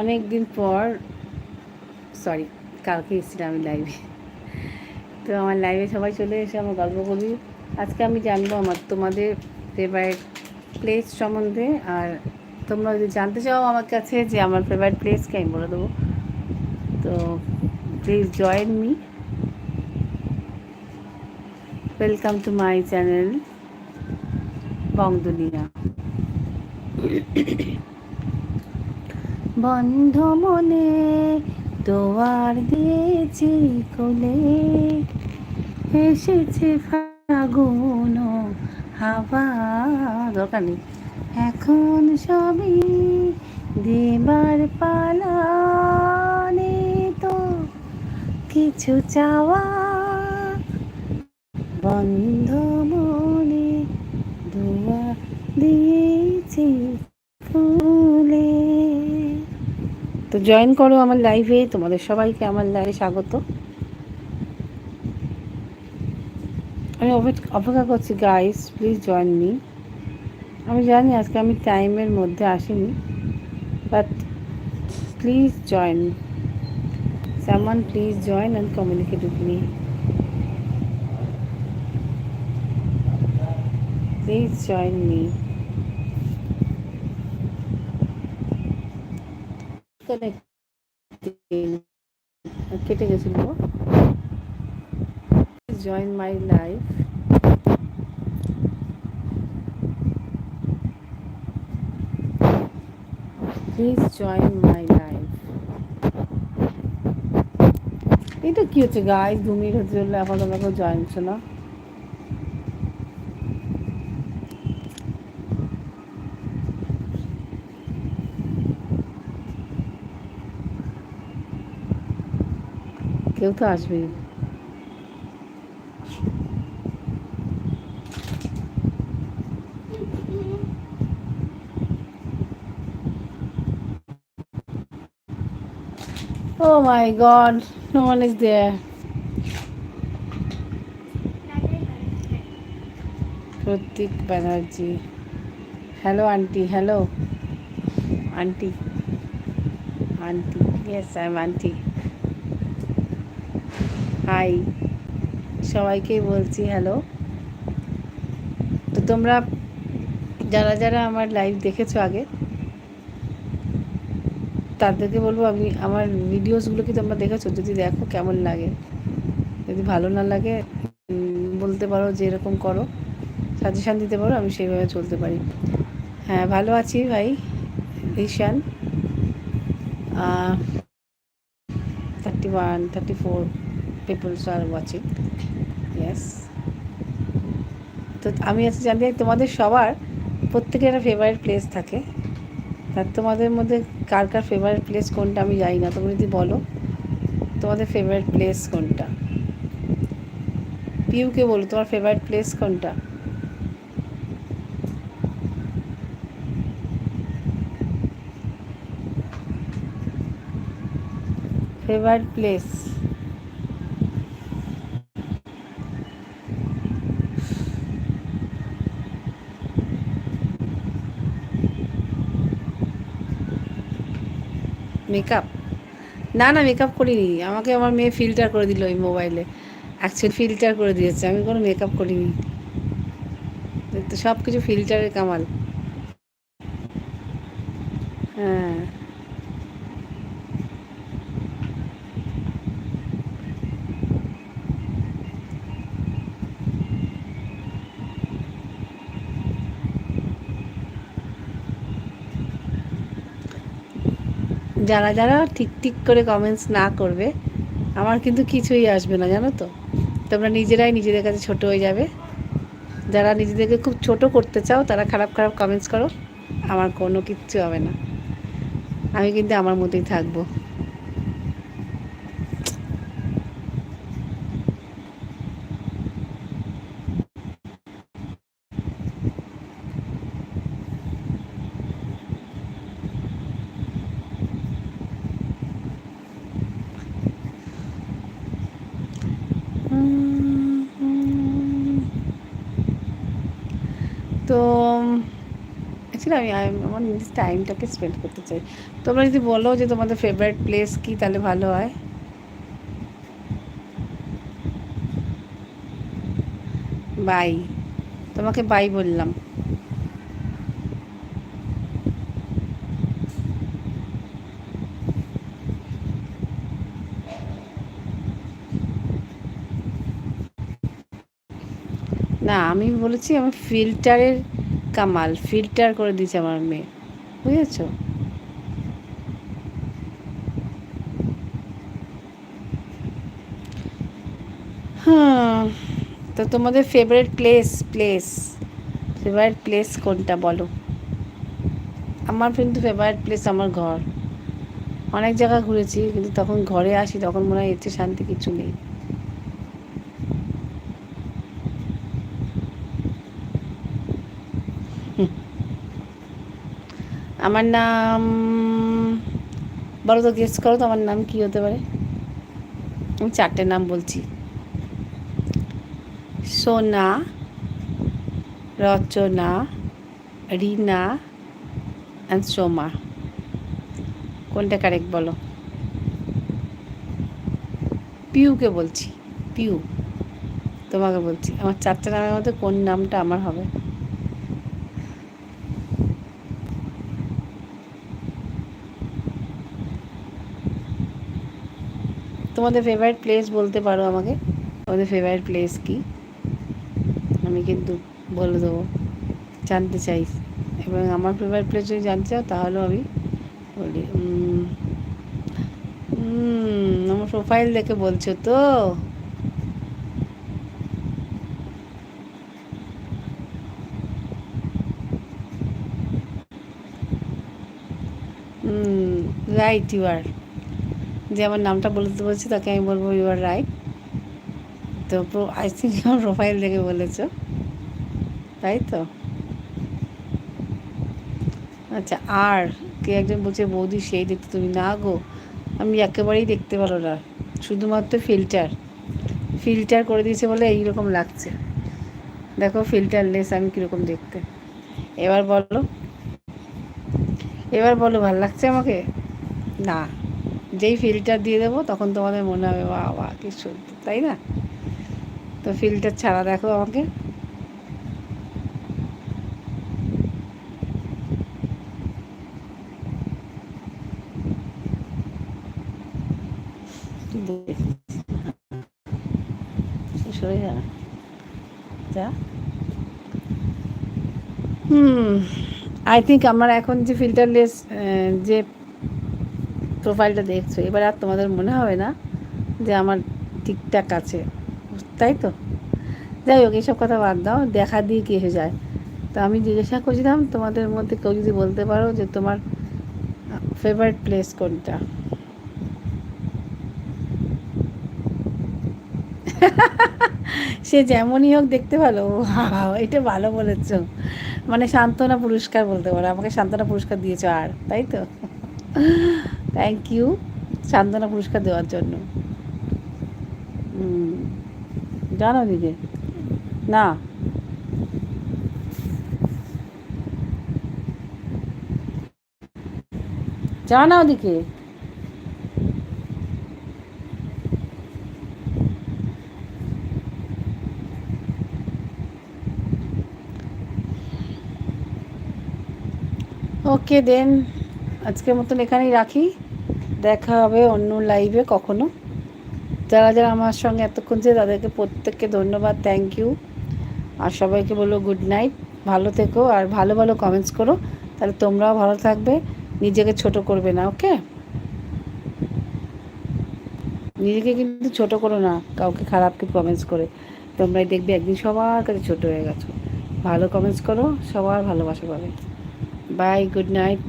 অনেক দিন পর সরি কালকে এসেছিলাম আমি লাইভে তো আমার লাইভে সবাই চলে এসে আমার গল্প করি আজকে আমি জানব আমার, তোমাদের ফেভারিট প্লেস সম্বন্ধে। আর তোমরা যদি জানতে চাও আমার কাছে যে আমার ফেভারিট প্লেসকে আমি বলে দেবো। তো please join me welcome to my channel Bong Duniya বন্ধ মনে দোয়ার দিয়েছি কোলে। এসেছে ফাগুন হাওয়া, দরকার নেই। এখন সবই দেবার পালা নেই তো, কিছু চাওয়া বন্ধ জয়েন করো আমার লাইভে তোমাদের সবাইকে আমার লাইভে স্বাগত। আমি অপেক্ষা করছি গাইস প্লিজ জয়েন মি আমি জানি আজকে আমি টাইমের মধ্যে আসিনি বাট প্লিজ জয়েন সামান please join and communicate with me please join me কেটে গেছিল। Join my life please join my life এটা কি হচ্ছে গায়ে হতে এখন তোমাকে জয়েন হচ্ছে না। কেউ তো আসবেই Oh my god, no one is there. Pratik Banerjee hello aunty hello aunty aunty yes I am aunty Hi সবাইকেই বলছি হ্যালো তো তোমরা যারা যারা আমার লাইভ দেখেছ আগে, তাদেরকে বলব আমি, আমার ভিডিওসগুলো কি তোমরা দেখেছ? যদি দেখো, কেমন লাগে? যদি ভালো না লাগে বলতে পারো যে এরকম করো সাজেশান দিতে পারো, আমি সেইভাবে চলতে পারি। হ্যাঁ ভালো আছি ভাই, Ishan. Thirty one thirty four peoples are watching yes তো আমি আজকে জানতে তোমাদের সবার প্রত্যেকের একটা ফেভারিট প্লেস থাকে। তার তোমাদের মধ্যে কার কার ফেভারিট প্লেস কোনটা আমি জানি না, তুমি যদি বলো। তোমাদের ফেভারিট প্লেস কোনটা? পিউকে বলো, তোমার ফেভারিট প্লেস কোনটা? ফেভারিট প্লেস মেকআপ না না মেকআপ করিনি। আমাকে আমার মেয়ে ফিল্টার করে দিল ওই মোবাইলে অ্যাকচুয়ালি ফিল্টার করে দিয়েছে। আমি কোনো মেকআপ করিনি। তো সব কিছু ফিল্টারের কামাল। হ্যাঁ। যারা যারা ঠিক ঠিক করে কমেন্টস না করবে, আমার কিন্তু কিছুই আসবে না, জানো তো? তোমরা নিজেরাই নিজেদের কাছে ছোট হয়ে যাবে। যারা নিজেদেরকে খুব ছোট করতে চাও, তারা খারাপ খারাপ কমেন্টস করো। আমার কোনো কিচ্ছু হবে না। আমি কিন্তু আমার মতোই থাকব। না, আমি, আমি- আমার নিজের টাইমটাকে স্পেন্ড করতে চাই। তোমরা যদি বলো যে তোমাদের ফেভারিট প্লেস কী, তাহলে ভালো হয়। বাই। তোমাকে বাই বললাম। না, আমি বলেছি আমি ফিল্টারের কামাল ফিল্টার করে দিয়েছে আমার মেয়ে। বুঝেছ? হ্যাঁ তো তোমাদের favourite place place favourite place কোনটা বলো? আমার কিন্তু ফেভারিট প্লেস আমার ঘর। অনেক জায়গা ঘুরেছি, কিন্তু তখন ঘরে আসি, তখন মনে হয় চেয়ে শান্তি কিছু নেই। আমার নাম, বলো তো গেস করো তো আমার নাম কি হতে পারে? আমি চারটে নাম বলছি। সোনা, রচনা, রিনা অ্যান্ড সোমা। কোনটা কারেক্ট বলো? পিউকে বলছি, পিউ। তোমাকে বলছি। আমার চারটে নামের মধ্যে কোন নামটা আমার হবে? তোমাদের ফেভারিট প্লেস বলতে পারো আমাকে? তোমাদের ফেভারিট প্লেস কি? আমি কিন্তু বলে দেবো, জানতে চাই। এবং আমার ফেভারিট প্লেস যদি জানতে চাও তাহলেও আমি বলি আমার প্রোফাইল দেখে বলছো তো? রাইট ইউ আর যে আমার নামটা বলতে বলছি, তাকে আমি বলব ইউ আর রাইট তো আই থিঙ্ক আমার প্রোফাইল দেখে বলেছ। তাই তো? আচ্ছা আর কে একজন বলছে, বৌদি, সেই দেখতে তুমি না গো। আমি একেবারেই দেখতে পারো না। শুধুমাত্র ফিল্টার ফিল্টার করে দিয়েছে বলে এইরকম লাগছে। দেখো ফিল্টারলেস আমি কীরকম দেখতে। এবার বলো। এবার বলো, ভালো লাগছে আমাকে? না। যেই ফিল্টার দিয়ে দেবো, তখন তোমাদের মনে হবে বাবা কি সুন্দর, তাই না? তো ফিল্টার ছাড়া দেখো আমাকে। সরে যা যা। হুম আই থিঙ্ক আমার এখন যে ফিল্টারলেস যে প্রোফাইলটা দেখছ, এবার আর তোমাদের মনে হবে না যে আমার ঠিকঠাক আছে। তাই তো? যাই হোক, এইসব কথা বাদ দাও, দেখা দিয়ে কি হয়ে যায়। তো আমি জিজ্ঞাসা করছিলাম, তোমাদের মধ্যে কেউ যদি বলতে পারো যে তোমার ফেভারিট প্লেস কোনটা? সে যেমনই হোক দেখতে ভালো। এটা ভালো বলেছ। মানে সান্ত্বনা পুরস্কার বলতে পারো, আমাকে সান্ত্বনা পুরস্কার দিয়েছ আর, তাই তো? থ্যাংক ইউ সান্ত্বনা পুরস্কার দেওয়ার জন্য। জানো দিকে না। জানা ওদিকে ওকে দেন আজকের মতন এখানেই রাখি। দেখা হবে অন্য লাইভে কখনো। যারা যারা আমার সঙ্গে এতক্ষণ ছিল, তাদেরকে প্রত্যেককে ধন্যবাদ থ্যাংক ইউ আর সবাইকে বলো গুড নাইট ভালো থেকো আর ভালো ভালো কমেন্টস করো। তাহলে তোমরাও ভালো থাকবে। নিজেকে ছোট করবে না ওকে নিজেকে কিন্তু ছোট করো না, কাউকে খারাপ কিছু কমেন্টস করে। তোমরাই দেখবে একদিন সবার কাছে ছোট হয়ে গেছো। ভালো কমেন্টস করো, সবার ভালোবাসা পাবে। Bye good night